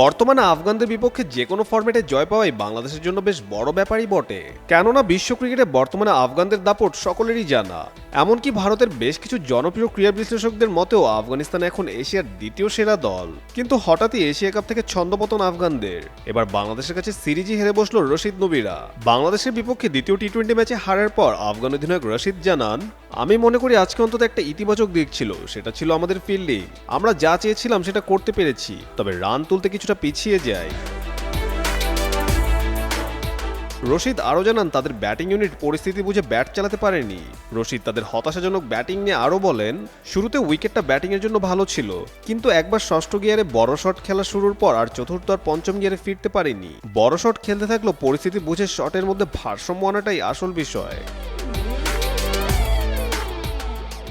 বর্তমানে আফগানদের বিপক্ষে যে কোনো ফরম্যাটে জয় পাওয়াই বাংলাদেশের জন্য বেশ বড় ব্যাপারই বটে। কেননা বিশ্ব ক্রিকেটে বর্তমানে আফগানদের দাপট সকলেরই জানা। এমনকি ভারতের বেশ কিছু জনপ্রিয় ক্রীড়া বিশ্লেষকদের মতেও আফগানিস্তান এখন এশিয়ার দ্বিতীয় সেরা দল। কিন্তু হঠাৎই এশিয়া কাপ থেকে ছন্দপতন আফগানদের। এবার বাংলাদেশের কাছে সিরিজই হেরে বসল রশিদ নবীরা। বাংলাদেশের বিপক্ষে দ্বিতীয় টি টোয়েন্টি ম্যাচে হারার পর আফগান অধিনায়ক রশিদ জানান আমি মনে করি আজকে অন্তত একটা ইতিবাচক দিক ছিল, সেটা ছিল আমাদের ফিল্ডিং। আমরা যা চেয়েছিলাম সেটা করতে পেরেছি, তবে রান তুলতে কিছুটা পিছিয়ে যায়। রশিদ আরও জানান, তাদের ব্যাটিং ইউনিট পরিস্থিতি বুঝে ব্যাট চালাতে পারেনি। রশিদ তাদের হতাশাজনক ব্যাটিং নিয়ে আরও বলেন, শুরুতে উইকেটটা ব্যাটিংয়ের জন্য ভালো ছিল, কিন্তু একবার ষষ্ঠ গিয়ারে বড় শট খেলা শুরুর পর আর চতুর্থ আর পঞ্চম গিয়ারে ফিরতে পারেনি। বড় শট খেলতে থাকলেও পরিস্থিতি বুঝে শটের মধ্যে ভারসাম্য আনাটাই আসল বিষয়।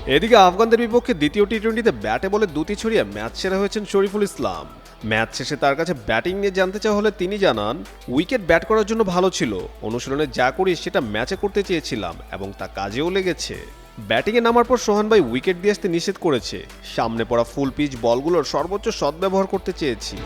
এদিকে আফগানদের বিপক্ষে দ্বিতীয় টি টোয়েন্টিতে ব্যাটে বলে দুটি ছড়িয়ে ম্যাচ সেরা হয়েছেন শরীফুল ইসলাম। ম্যাচ শেষে তার কাছে ব্যাটিং নিয়ে জানতে চাওয়া হলে তিনি জানান, উইকেট ব্যাট করার জন্য ভালো ছিল। অনুশীলনে যা করি সেটা ম্যাচে করতে চেয়েছিলাম এবং তা কাজেও লেগেছে। ব্যাটিংয়ে নামার পর সোহান ভাই উইকেট দিয়ে আসতে নিষেধ করেছে। সামনে পড়া ফুল পিচ বলগুলোর সর্বোচ্চ সদ্ব্যবহার করতে চেয়েছি।